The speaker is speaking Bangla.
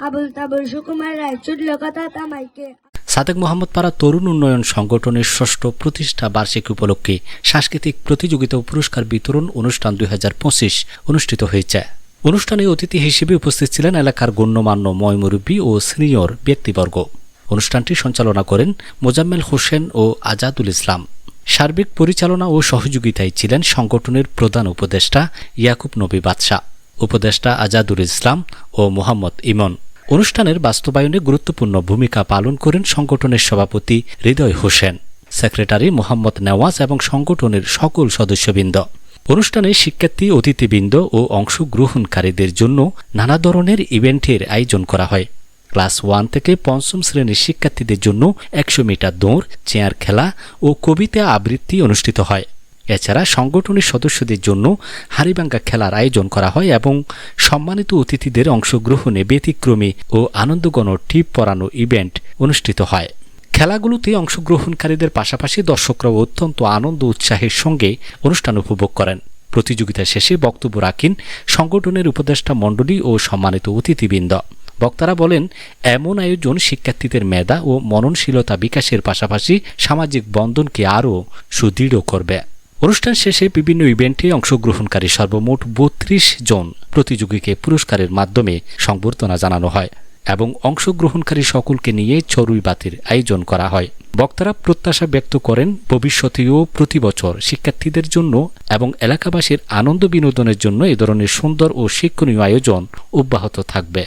আবুল তাবুল, সুকুমার সাদেক তরুণ উন্নয়ন সংগঠনের ষষ্ঠ প্রতিষ্ঠা বার্ষিকী উপলক্ষে সাংস্কৃতিক প্রতিযোগিতা পুরস্কার বিতরণ অনুষ্ঠান দুই হাজার পঁচিশ অনুষ্ঠিত হয়েছে। অনুষ্ঠানে অতিথি হিসেবে উপস্থিত ছিলেন এলাকার গণ্যমান্য ময়মুরব্বী ও সিনিয়র ব্যক্তিবর্গ। অনুষ্ঠানটি সঞ্চালনা করেন মোজাম্মেল হোসেন ও আজাদুল ইসলাম। সার্বিক পরিচালনা ও সহযোগিতায় ছিলেন সংগঠনের প্রধান উপদেষ্টা ইয়াকুব নবী বাদশাহ, উপদেষ্টা আজাদুল ইসলাম ও মোহাম্মদ ইমন। অনুষ্ঠানের বাস্তবায়নে গুরুত্বপূর্ণ ভূমিকা পালন করেন সংগঠনের সভাপতি হৃদয় হোসেন, সেক্রেটারি মোহাম্মদ নেওয়াজ এবং সংগঠনের সকল সদস্যবৃন্দ। অনুষ্ঠানে শিক্ষার্থী, অতিথিবৃন্দ ও অংশগ্রহণকারীদের জন্য নানা ধরনের ইভেন্টের আয়োজন করা হয়। ক্লাস ওয়ান থেকে পঞ্চম শ্রেণির শিক্ষার্থীদের জন্য একশো মিটার দৌড়, চেয়ার খেলা ও কবিতা আবৃত্তি অনুষ্ঠিত হয়। এছাড়া সংগঠনের সদস্যদের জন্য হাড়িভাঙ্গা খেলার আয়োজন করা হয় এবং সম্মানিত অতিথিদের অংশগ্রহণে ব্যতিক্রমী ও আনন্দগণ টিপ পরানো ইভেন্ট অনুষ্ঠিত হয়। খেলাগুলোতে অংশগ্রহণকারীদের পাশাপাশি দর্শকরাও অত্যন্ত আনন্দ উৎসাহের সঙ্গে অনুষ্ঠান উপভোগ করেন। প্রতিযোগিতা শেষে বক্তব্য রাখেন সংগঠনের উপদেষ্টা মণ্ডলী ও সম্মানিত অতিথিবৃন্দ। বক্তারা বলেন, এমন আয়োজন শিক্ষার্থীদের মেধা ও মননশীলতা বিকাশের পাশাপাশি সামাজিক বন্ধনকে আরও সুদৃঢ় করবে। অনুষ্ঠান শেষে বিভিন্ন ইভেন্টে অংশগ্রহণকারী সর্বমোট বত্রিশ জন প্রতিযোগীকে পুরস্কারের মাধ্যমে সংবর্ধনা জানানো হয় এবং অংশগ্রহণকারী সকলকে নিয়ে চড়ুই বাতির আয়োজন করা হয়। বক্তারা প্রত্যাশা ব্যক্ত করেন, ভবিষ্যতেও প্রতি বছর শিক্ষার্থীদের জন্য এবং এলাকাবাসীর আনন্দ বিনোদনের জন্য এ ধরনের সুন্দর ও শিক্ষণীয় আয়োজন অব্যাহত থাকবে।